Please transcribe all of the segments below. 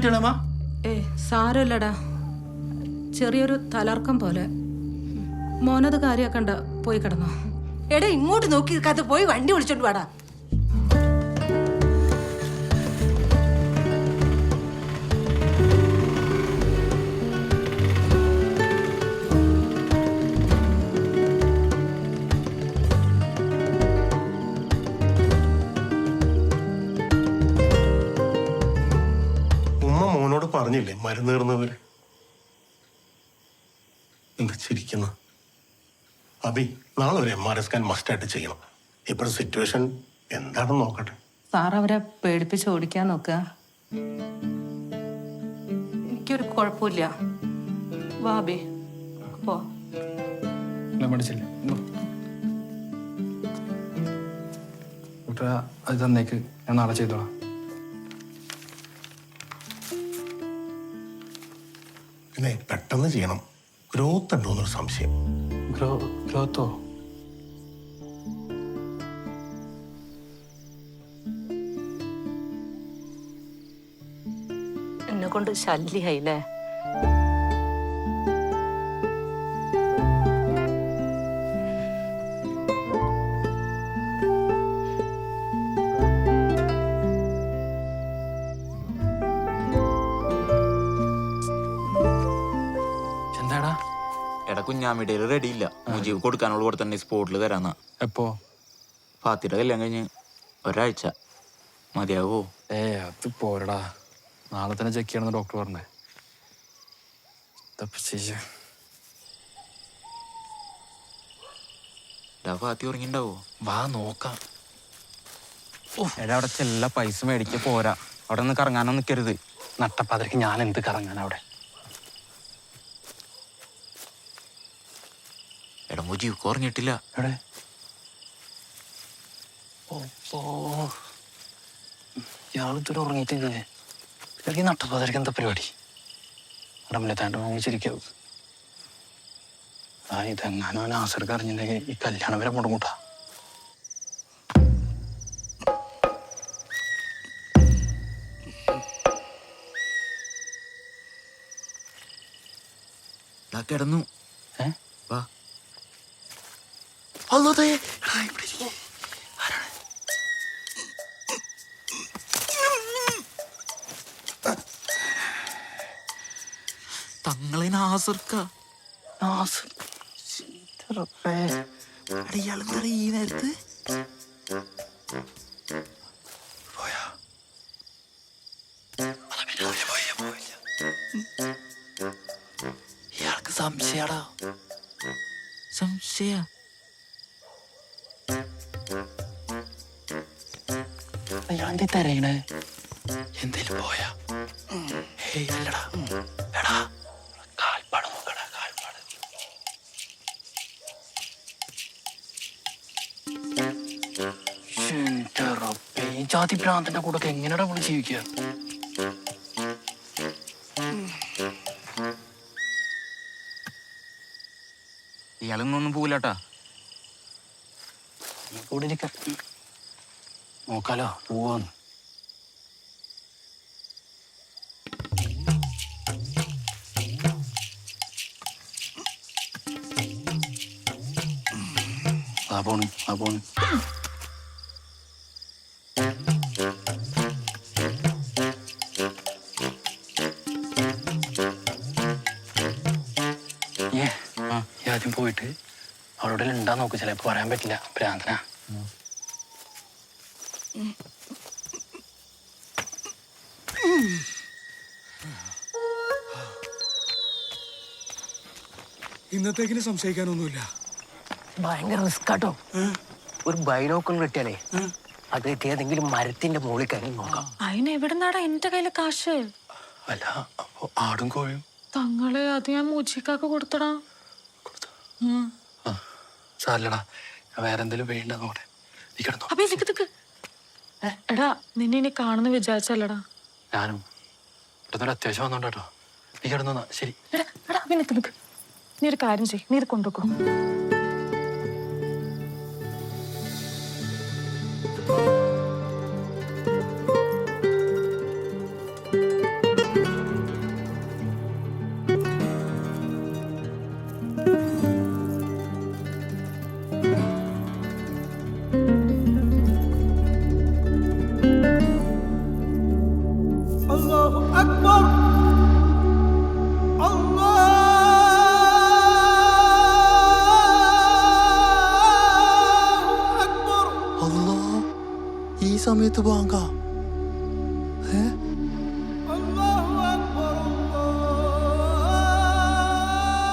പറ്റിയളമ്മ ഏ സാരമില്ലടാ ചെറിയൊരു തലർക്കം പോലെ. മോനത് കാര്യാക്കണ്ട പോയി കിടന്നോ. എടാ ഇങ്ങോട്ട് നോക്കി കഥ പോയി വണ്ടി വിളിച്ചോണ്ട് വാടാ. പറഞ്ഞില്ലേ? മരുന്ന് തീർന്നവര് എന്താ ചിരിക്കുന്ന? അബി നാളെ ഒരു എം ആർ എസ് സ്കാൻ മസ്റ്റായിട്ട് ചെയ്യണം. ഇപ്പോഴത്തെ സിറ്റുവേഷൻ എന്താണെന്ന് നോക്കട്ടെ. സാർ അവരെ പേടിപ്പിച്ച് ഓടിക്കാൻ നോക്കുക. എനിക്കൊരു കുഴപ്പമില്ല. വാബി പോ. മേടിച്ചില്ലേ? അത് തന്നേക്ക്. ഞാൻ നാളെ ചെയ്തോളാം. പിന്നെ പെട്ടെന്ന് ചെയ്യണം. ഗ്രോത്ത് ഉണ്ടോ എന്നൊരു സംശയം. ഗ്രോ ഗ്രോത്തോ എന്നെ കൊണ്ട് ശല്യായില്ലേ? എടാ കുഞ്ഞാമിയുടെ റെഡി ഇല്ല. മുജീബ് കൊടുക്കാനുള്ള കൂടെ തന്നെ സ്പോട്ടിൽ തരാന്നാ. എപ്പോ? ഫാത്തിയുടെ കല്യാണം കഴിഞ്ഞ് ഒരാഴ്ച. മതിയാവോ? ഏ അത് പോരടാ. നാളെ തന്നെ ചെക്ക് ചെയ്യണമെന്ന് ഡോക്ടർ പറഞ്ഞേ. ഫാത്തി ഉറങ്ങിണ്ടാവോ? വാ നോക്കാം. എടാ അവിടെ ചെല്ല പൈസ മേടിക്ക പോരാ. അവിടെ നിന്ന് കറങ്ങാനോ നിൽക്കരുത് നട്ടപ്പാതിരക്ക് ഞാൻ എന്ത് കറങ്ങാൻ അവിടെ? മുജീബ് കുറഞ്ഞിട്ടില്ല. എവിടെ? ഉറങ്ങിയിട്ടില്ലേ? എന്താ പരിപാടി? അവിടെ താണ്ട് വാങ്ങിച്ചിരിക്കാവും ആ ഇതെങ്ങാനും അവൻ അറിഞ്ഞിട്ടുണ്ടെങ്കിൽ ഈ കല്യാണം വരെ മുടങ്ങൂട്ടാ. എടാ കിടന്നു. ഏ വാ തങ്ങളെ നാസർക്ക. നാസർ. ഇയാളെന്താ ഈ നേരത്ത്? പോയാ. ഇയാൾക്ക് സംശയാടാ. സംശയ. ഞാൻ തരയണേ? എന്തേലും പോയാ? അല്ലടാ. എടാ കാൽപ്പാട് നോക്കടാ കാൽപ്പാട്. എന്റെ റബ്ബേ, ഈ ജാതി ഭ്രാന്തന്റെ കൂടെ എങ്ങനെയാടാ നമ്മൾ ജീവിക്കുക? ഇയാളൊന്നും പോവില്ലാട്ടാ. കൂടെ ഇരിക്കാം. നോക്കാലോ. പോവാന്ന് ആ പോണ് ആ പോണ്. ഏ ആ ആദ്യം പോയിട്ട് അവളോട് ഉണ്ടാ നോക്ക്. ചിലപ്പോ പറയാൻ പറ്റില്ല. ഭ്രാന്തനാ. ഇന്നത്തേക്കിന് സംശയിക്കാനൊന്നുമില്ല. ഭയങ്കര റിസ്ക് ആട്ടോ. ഒരു ബൈനോക്കൾ കിട്ടിയാലേ അത് ഏതെങ്കിലും മരത്തിന്റെ മുകളിൽ കയറി നോക്കാം. അതിന് എവിടുന്നാടാ എന്റെ കയ്യിൽ കാശ്? അല്ല അപ്പൊ ആടും കോഴിയും? തങ്ങളെ അത് ഞാൻ മൂച്ചിക്കാക്ക് കൊടുത്തടാ. ആ വേറെന്തെങ്കിലും ഞാൻ വേറെ എന്തെങ്കിലും വേണ്ട നോക്കട്ടെ നീ കിടന്നോ. അപ്പൊ എടാ നിന്നെ ഇനി കാണുന്ന വിചാരിച്ചല്ലടാ. ഞാനും. ഇവിടുന്ന് അത്യാവശ്യം വന്നോട്ടോ നീ കിടന്നോ ശരി. എടാ എടാ നീ ഒരു കാര്യം ചെയ്യ്. നീ ഇത് കൊണ്ടുവെക്കോ. സമയത്ത് ബാങ്കാ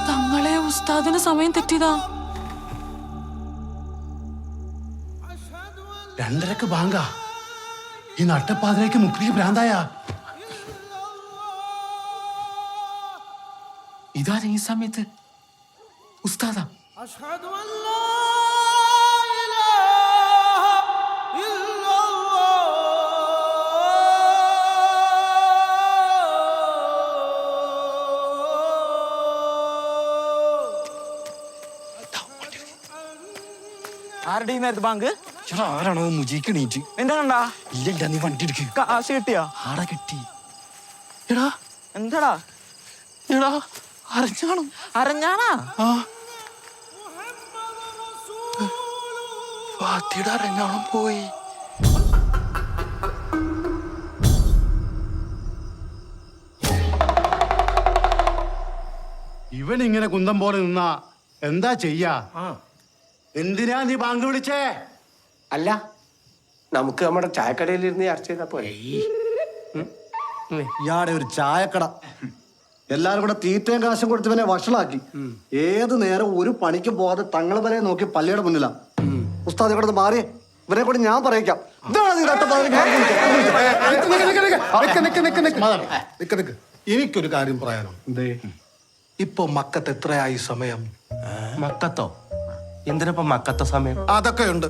തങ്ങളെ ഉസ്താദിന് സമയം തെറ്റിയതാ. രണ്ടരക്ക് ബാങ്കാ. ഈ നട്ടപ്പാതിലേക്ക് മുക്കിലേക്ക് ഭ്രാന്തായ. ഇതാരാ ഈ സമയത്ത്? ഉസ്താദാ. ആരുടെ ഈ നേരത്ത് ബാങ്ക്? ചേട്ടാ ആരാണോ മുജിക്ക് എണീറ്റ്? നിന്റെ കണ്ടാ ഇല്ല നീ വണ്ടി എടുക്ക്. കാശ് കിട്ടിയാ ആടാ കിട്ടി. എടാ. എന്താടാ? എടാ അരഞ്ഞാണോ? അരഞ്ഞാണാ? ആ. അരഞ്ഞാണം പോയി? ഇവൻ ഇങ്ങനെ കുന്തം പോലെ നിന്നാ എന്താ ചെയ്യാ? എന്തിനാ നീ ബാങ്ക് വിളിച്ചേ അല്ല നമുക്ക് നമ്മുടെ ചായക്കടയിൽ ഇരുന്ന് ചർച്ച ചെയ്താ പോലെ ഇയാടെ ഒരു ചായക്കട എല്ലാരും കൂടെ തീറ്റയും കാശും കൊടുത്ത് ഇവനെ വഷളാക്കി ഏത് നേരം ഒരു പണിക്കും പോകാതെ തങ്ങൾ വരെ നോക്കി പള്ളിയുടെ മുന്നിലാ ഉസ്താദ് ഇവിടെ നിന്ന് മാറിയേ ഇവരെ കൂടെ ഞാൻ പറയിക്കാം. എനിക്കൊരു കാര്യം പറയാനുണ്ട് ഇപ്പൊ മക്കത്ത് എത്രയായി സമയം മക്കത്തോ എന്തിനപ്പോ മക്കത്ത സമയം? അതൊക്കെ ഉണ്ട്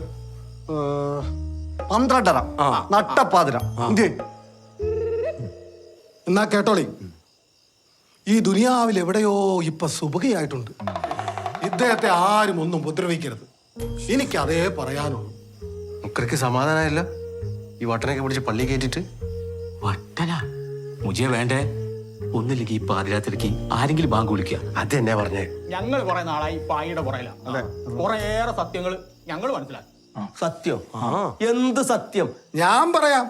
പന്ത്രണ്ടര. നട്ടപ്പാതിര. ഇന്ത്യ എന്നാ കേട്ടോളി. ഈ ദുനിയാവിൽ എവിടെയോ ഇപ്പൊ സുഭകയായിട്ടുണ്ട് ഇദ്ദേഹത്തെ ആരും ഒന്നും ഉപദ്രവിക്കരുത്. എനിക്ക് അതേ പറയാനുള്ളൂ. മുക്കർക്ക് സമാധാനമല്ല ഈ വട്ടനൊക്കെ പിടിച്ച് പള്ളി കയറ്റിട്ട്? വട്ടന? മുജിയെ വേണ്ടേ? ഒന്നില്ലെങ്കിൽ ഈ പാതിരാത്രിക്ക് ആരെങ്കിലും ബാങ്ക് വിളിക്കുക. അത് തന്നെ പറഞ്ഞേ? ഞങ്ങൾ കുറെ നാളായി പായിയുടെ പുറയില. കുറേയേറെ സത്യങ്ങൾ ഞങ്ങൾ മനസ്സിലാക്കി. സത്യം. എന്ത് സത്യം? ഞാൻ പറയാം.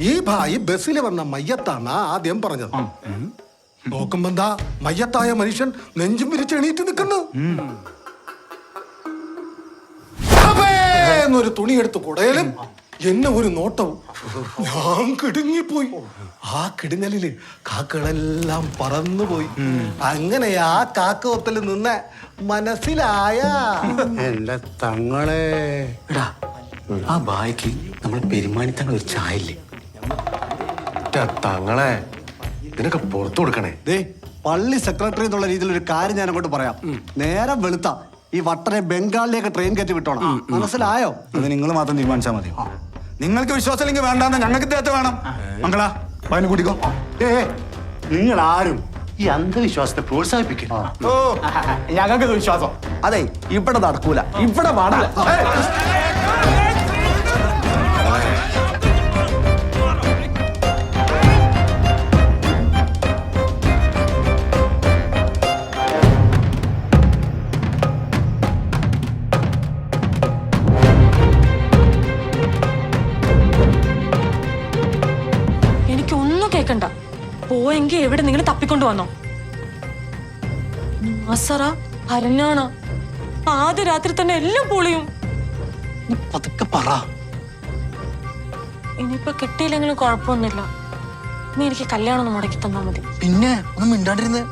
ഈ ഭായി ബസ്സിൽ വന്ന മയ്യത്താണ് ആദ്യം പറഞ്ഞത്. നോക്കുമ്പോ എന്താ മയ്യത്തായ മനുഷ്യൻ നെഞ്ചും വിരിച്ച് എണീറ്റ് നിൽക്കുന്നു. എന്നൊരു തുണി എടുത്ത് കുടയലും എന്നെ ഒരു നോട്ടവും ഞാൻ കിടുങ്ങിപ്പോയി. ആ കിടുങ്ങലിൽ കാക്കകളെല്ലാം പറന്നുപോയി. അങ്ങനെ ആ കാക്കവത്തിൽ നിന്ന് മനസ്സിലായ. എന്റെ തങ്ങളെ. എടാ ആ ബായ്ക്ക് നമ്മൾ പെരുമാനിത്തങ്ങൾ ഒരു ചായല്ലേ? തങ്ങളെ ഇതിനൊക്കെ പുറത്തു കൊടുക്കണേ. ദേ പള്ളി സെക്രട്ടറി എന്നുള്ള രീതിയിൽ ഒരു കാര്യം ഞാൻ അങ്ങോട്ട് പറയാം. നേരം വെളുത്ത. ഈ വട്ടനെ ബംഗാളിലേക്ക് ട്രെയിൻ കയറ്റി വിട്ടോണം. മനസ്സിലായോ? അത് നിങ്ങൾ മാത്രം തീരുമാനിച്ചാൽ മതി. നിങ്ങൾക്ക് വിശ്വാസമില്ലെങ്കിൽ വേണ്ടാന്ന് ഞങ്ങൾക്ക് ഇദ്ദേഹത്തെ വേണം. മംഗളാ പതിന് കൂട്ടിക്കോ. ഏ നിങ്ങൾ ആരും ഈ അന്ധവിശ്വാസത്തെ പ്രോത്സാഹിപ്പിക്കരുത്. ഓ. ഞങ്ങൾക്ക് വിശ്വാസം. അതെ ഇവിടെ നടക്കൂല. ഇവിടെ പാടില്ല. എവിടെ നിങ്ങൾ തപ്പിക്കൊണ്ടു വന്നോ? നാസറ അരഞ്ഞാണ ആദ്യ രാത്രി തന്നെ എല്ലാം പൊളിയും. പതുക്കെ പറ. ഇനിയിപ്പൊ കിട്ടിയില്ലെങ്കിലും കുഴപ്പമൊന്നുമില്ല. നീ എനിക്ക് കല്യാണം ഒന്ന് മുടക്കി തന്നാ മതി. പിന്നെ ഒന്നും മിണ്ടാണ്ടിരുന്ന്.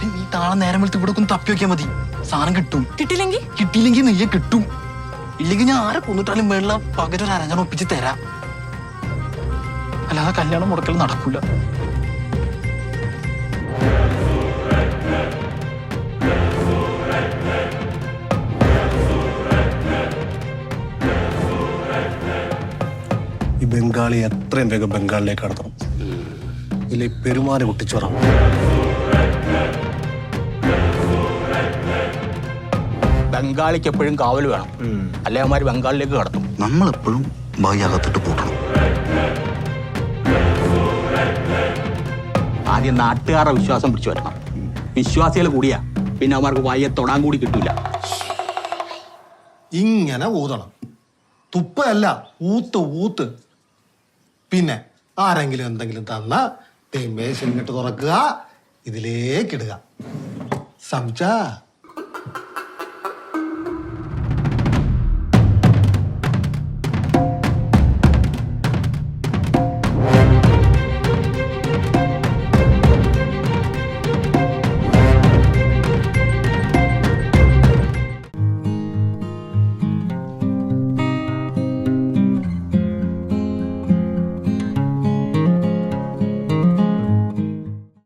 നീ താളെ നേരം വെളുത്ത് ഇവിടെ ഒന്ന് തപ്പി വെക്കാൻ മതി. സാധനം കിട്ടും. കിട്ടിയില്ലെങ്കിൽ കിട്ടിയില്ലെങ്കിൽ നെയ്യ കിട്ടും. ഇല്ലെങ്കിൽ ഞാൻ ആരെ കൊന്നിട്ടാലും വേണ്ട പകരം ഒരു അരഞ്ഞാണ് ഒപ്പിച്ച് തരാം. അല്ലാതെ കല്യാണം മുടക്കൽ നടക്കൂല. ബംഗാളി എത്രയും വേഗം ബംഗാളിലേക്ക് കടത്തണം. ഇതിലെ പെരുമാറി പൊട്ടിച്ചോറാം ബംഗാളിക്ക് എപ്പോഴും കാവൽ വേണം. അല്ലെ അവന്മാര് ബംഗാളിലേക്ക് കടത്തും. നമ്മൾ എപ്പോഴും അകത്തിട്ട് പൂട്ടണം ആദ്യം നാട്ടുകാരുടെ വിശ്വാസം പിടിച്ചു വരണം വിശ്വാസികൾ കൂടിയാ. പിന്നെ അവന്മാർക്ക് വായെ തൊടാൻ കൂടി കിട്ടൂല. ഇങ്ങനെ ഊതണം. തുപ്പല്ല ഊത്ത് ഊത്ത്. പിന്നെ ആരെങ്കിലും എന്തെങ്കിലും തന്ന തേമേശിട്ട് തുറക്കുക ഇതിലേക്കിടുക സംസാ